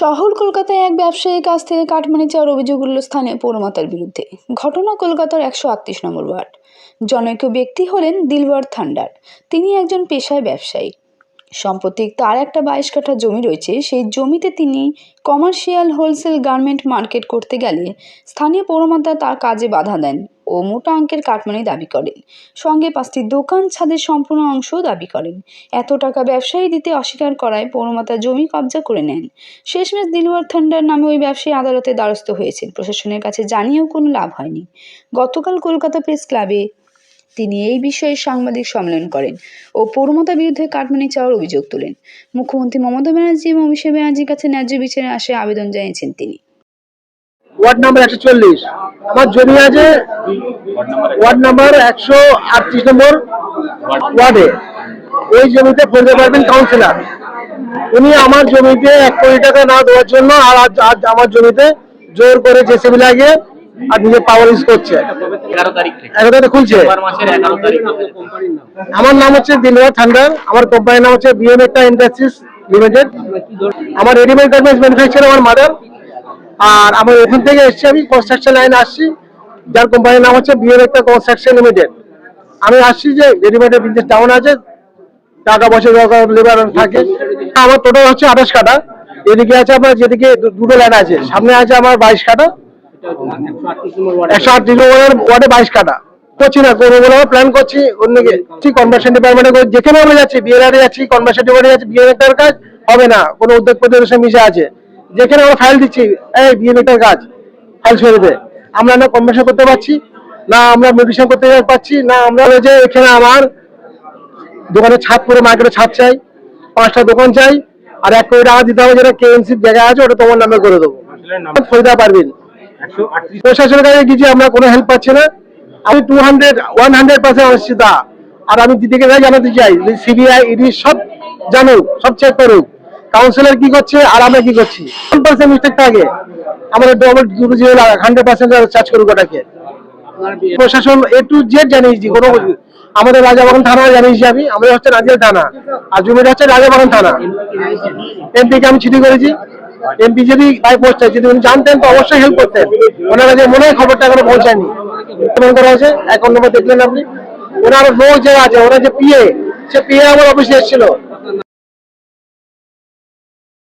শহর কলকাতায় এক ব্যবসায়ীর কাছ থেকে কাটমানি চাওয়ার অভিযোগ উঠল স্থানীয় পৌরমাতার বিরুদ্ধে। ঘটনা কলকাতার একশো আটত্রিশ নম্বর ওয়ার্ড। জনৈক ব্যক্তি হলেন দিলবার থান্ডার। তিনি একজন পেশায় ব্যবসায়ী। সম্প্রতি তার একটা বাইশ কাঠা জমি রয়েছে, সেই জমিতে তিনি কমার্শিয়াল হোলসেল গার্মেন্ট মার্কেট করতে গেলে স্থানীয় পৌরমাতা তার কাজে বাধা দেন। ও মোটা অঙ্কের কাটমানি দাবি করেন। সঙ্গে পাঁচটি দোকান ছাদের সম্পূর্ণ অংশও দাবি করেন। এত টাকা ব্যবসায়ী দিতে অস্বীকার করায় পৌরমাতা জমি কবজা করে নেন। শেষমেশ দিলওয়ার থান্ডার নামে ওই ব্যবসায়ী আদালতে দ্বারস্থ হয়েছেন। প্রশাসনের কাছে জানিয়েও কোনো লাভ হয়নি। গতকাল কলকাতা প্রেস ক্লাবে তিনি এই বিষয়ে সাংবাদিক সম্মেলন করেন ও পৌরমাতার বিরুদ্ধে কাটমানি চাওয়ার অভিযোগ তোলেন। মুখ্যমন্ত্রী মমতা ব্যানার্জি এবং অভিষেক ব্যানার্জির কাছে ন্যায্য বিচারে আসে আবেদন জানিয়েছেন তিনি। ওয়ার্ড নাম্বার একশো চল্লিশ। আমার জমি আছে ওয়ার্ড নাম্বার একশো। আটত্রিশ নম্বর ওয়ার্ডে। ওই জমিতে ফেলতে পারবেন কাউন্সিলার উনি আমার জমিতে এক কোটি টাকা না দেওয়ার জন্য আর আজ আমার জমিতে জোর করে জেসিবি লাগিয়ে আর নিজে পাওয়ার ইউজ করছে। এগারো তারিখ খুলছে। আমার নাম হচ্ছে দিলওয়ার থান্ডার। আমার কোম্পানির নাম হচ্ছে বিএমএটা ইন্ডাস্ট্রিজ লিমিটেড আমার রেডিমেড গার্মেন্টস ম্যানুফ্যাকচার আমার মাদার আর আমার ওখান থেকে এসেছি, আমি কনস্ট্রাকশন লাইনে আসছি। যার কোম্পানির নাম হচ্ছে বিএমএটা কনস্ট্রাকশন লিমিটেড আমি আসছি যে রেডিমেডের বিজনেস ডাউন আছে, টাকা পয়সা দরকার লেবার থাকে। আমার টোটাল হচ্ছে আঠাশ কাটা এদিকে আছে আমার যেদিকে দুটো লাইন আছে, সামনে আছে আমার বাইশ কাটা একশো আটত্রিশ নম্বরের ওয়ার্ডে বাইশ কাটা করছি না, করব বলে প্ল্যান করছি অন্যকে। ঠিক কনভার্সন ডিপার্টমেন্টে করে যেখানে আমরা যাচ্ছি বিএলআরে যাচ্ছি কনভার্সন ডিপার্টমেন্টে যাচ্ছি বিএলআর কাজ হবে না। কোনো উদ্যোগ প্রতিষ্ঠান মিশে আছে। যেখানে আমরা ফাইল দিচ্ছি এই বিএলআর কাজ ফাইল ছেড়ে দে। আমরা না কনভার্সন করতে পারছি না আমরা মেডিসিন করতে পারছি না আমরা যে এখানে আমার দোকানে ছাদ করে মার্কেটে ছাদ চাই পাঁচটা দোকান চাই আর এক কোটি টাকা দিতে হবে যেটা কেএমসির জায়গা আছে ওটা তোমার নামে করে দেবো। ফরিদা পারবেন প্রশাসনের কাছে কিছু আমরা কোনো হেল্প পাচ্ছি না। আমি two hundred one hundred percent অনিশ্চিতা আর আমি দিদিকে জানাতে চাই সিবিআই ইডি সব জানুক সব চেক করুক। কাউন্সিলর কি করছে আর আমরা কি করছি? পার্সেন্ট মিস্টেক থাকে আমাদের ডবল দুটো জিরো হান্ড্রেড পার্সেন্ট চার্জ করুক ওটাকে। প্রশাসন এ টু জেড জানিয়েছি কোনো আমাদের রাজাবাগান থানা জানিয়েছি আমি আমি হচ্ছে নাজিয়া থানা। আর জমিটা হচ্ছে রাজাবাগান থানা। এমপি কে আমি চিঠি করেছি। এমপি যদি বাই পোস্ট যদি উনি জানতেন তো অবশ্যই হেল্প করতেন। ওনার কাছে মনে হয় খবরটা এখনও পৌঁছায়নি। করা হয়েছে অ্যাকাউন্ট নম্বর দেখলেন আপনি। ওনার লোক যে আছে ওনার যে পিএ সে পিএ আমার অফিসে এসেছিল।